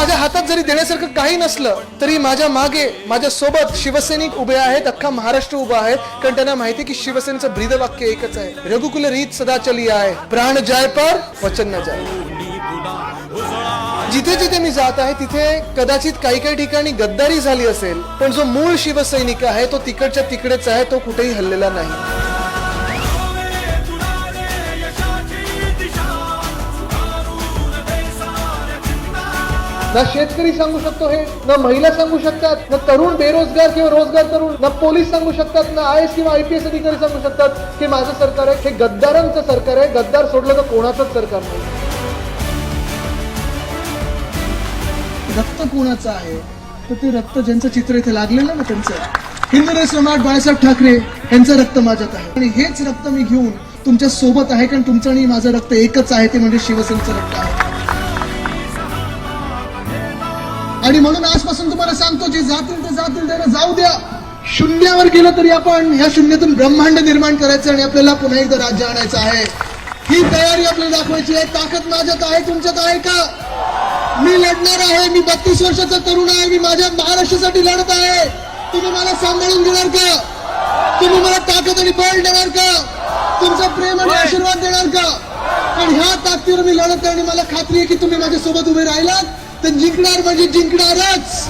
माझ्या हातात जरी देण्यासारखं काही नसलं तरी माझ्या मागे माझ्या सोबत शिवसैनिक उभे आहेत अख्खा महाराष्ट्र उभा आहे. कारण त्यांना माहिती की शिवसेनेचं ब्रीद वाक्य एकच आहे. रघुकुल रीत सदा चली आहे. प्राण जाय पर वचन न जाय. जिथे जिथे मी जात आहे तिथे कदाचित काही काही ठिकाणी गद्दारी झाली असेल पण जो मूळ शिवसैनिक आहे तो तिकडच्या तिकडेच आहे तो कुठेही हल्लेला नाही. ना शेतकरी सांगू शकतो हे ना महिला सांगू शकतात ना तरुण बेरोजगार किंवा रोजगार तरुण ना पोलीस सांगू शकतात ना आय एस किंवा आय पी एस अधिकारी सांगू शकतात की माझं सरकार आहे हे गद्दारांचं सरकार आहे गद्दार सोडलं तर कोणाचंच सरकार नाही. रक्त कोणाचं आहे? तर ते रक्त ज्यांचं चित्र इथे लागलेलं ना त्यांचं. हिंदू सोनाट बाळासाहेब ठाकरे यांचं रक्त माझ्यात आहे. आणि हेच रक्त मी घेऊन तुमच्यासोबत आहे कारण तुमचं आणि माझं रक्त एकच आहे ते म्हणजे शिवसेनेचं रक्त आहे. आणि म्हणून आजपासून तुम्हाला सांगतो जे जातील ते जातील त्याला जाऊ द्या. शून्यावर गेलं तरी आपण ह्या शून्यातून ब्रह्मांड निर्माण करायचं आणि आपल्याला पुन्हा एकदा राज्य आणायचं आहे. ही तयारी आपल्याला दाखवायची आहे. ताकद माझ्यात आहे तुमच्यात आहे का? मी लढणार आहे मी बत्तीस वर्षाचा तरुण आहे मी माझ्या महाराष्ट्रासाठी लढत आहे. तुम्ही मला सांभाळून घेणार का? तुम्ही मला ताकद आणि बळ देणार का? तुमचा प्रेम आणि आशीर्वाद देणार का? पण ह्या ताकदीवर मी लढत आहे आणि मला खात्री आहे की तुम्ही माझ्या सोबत उभे राहिलात. तर जिंकणार म्हणजे जिंकणारच.